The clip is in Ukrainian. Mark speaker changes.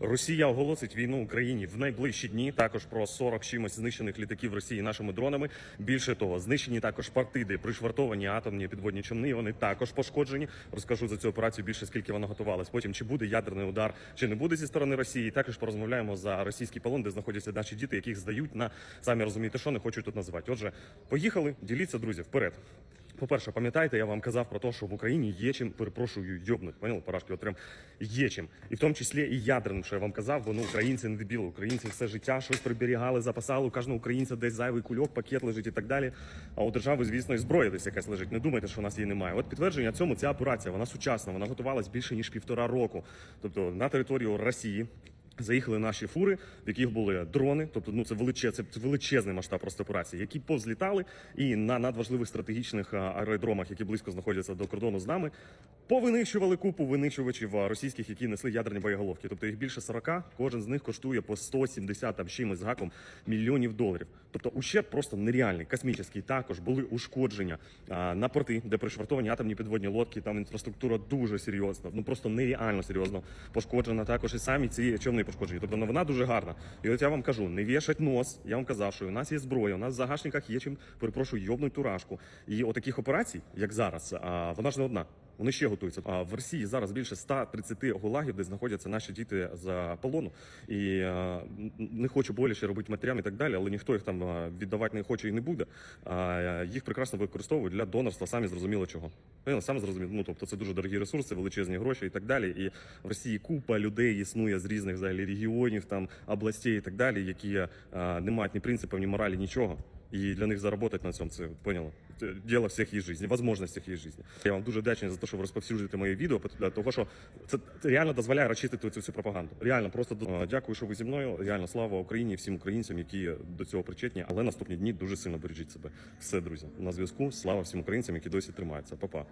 Speaker 1: Росія оголосить війну Україні в найближчі дні. Також про 40 чимось знищених літаків Росії нашими дронами. Більше того, знищені також партиди, пришвартовані атомні підводні човни. Вони також пошкоджені. Розкажу за цю операцію більше скільки вона готувалась. Потім чи буде ядерний удар, чи не буде зі сторони Росії. Також порозмовляємо за російський полон, де знаходяться наші діти, яких здають на самі розумієте, що не хочу тут називати. Отже, поїхали. Діліться, друзі, вперед. По-перше, пам'ятаєте, я вам казав про те, що в Україні є чим, перепрошую, йобнуть. Поняли, парашки, от прям є чим. І в тому числі і ядерним, що я вам казав, бо ну українці не дебіли, українці все життя щось приберігали, запасали. У кожного українця десь зайвий кульок, пакет лежить і так далі. А у держави, звісно, і зброя десь якась лежить. Не думайте, що у нас її немає. От підтвердження цьому ця операція, вона сучасна, вона готувалась більше ніж півтора року. Тобто на територію Росії. Заїхали наші фури, в яких були дрони, тобто ну це величез, це величезний масштаб просто операції, які повзлітали і на надважливих стратегічних аеродромах, які близько знаходяться до кордону з нами, повинищували купу винищувачів російських, які несли ядерні боєголовки. Тобто їх більше 40, кожен з них коштує по 170 там чимось з гаком мільйонів доларів. Тобто ущерб просто нереальний, космічний. Також були ушкодження а, на порти, де пришвартовані атомні підводні лодки. Там інфраструктура дуже серйозна, ну просто нереально серйозно пошкоджена. Також і самі ці човни пошкоджені. Тобто новина дуже гарна. І от я вам кажу, не вішать нос. Я вам казав, що у нас є зброя, у нас в загашниках є чим перепрошую, йобнуть турашку. І отаких операцій, як зараз, вона ж не одна. Вони ще готуються. А в Росії зараз більше 130 гулагів, де знаходяться наші діти за полону. І е, не хочу боліше робити матерям і так далі, але ніхто їх там е, віддавати не хоче і не буде. А е, їх прекрасно використовують для донорства, самі зрозуміло чого. Поняли? Самі зрозуміло. Ну тобто це дуже дорогі ресурси, величезні гроші і так далі. І в Росії купа людей існує з різних взагалі регіонів, там областей і так далі, які е, не мають ні принципів, ні моралі, нічого. І для них заработать на цьому, це поняла діло всіх їх житті, можливості її життя. Я вам дуже вдячний за те, що ви розповсюджуєте моє відео, для того, що це реально дозволяє розчистити цю всю пропаганду. Реально, просто дякую, що ви зі мною. Реально, слава Україні, всім українцям, які до цього причетні. Але наступні дні дуже сильно бережіть себе. Все, друзі, на зв'язку. Слава всім українцям, які досі тримаються. Па-па.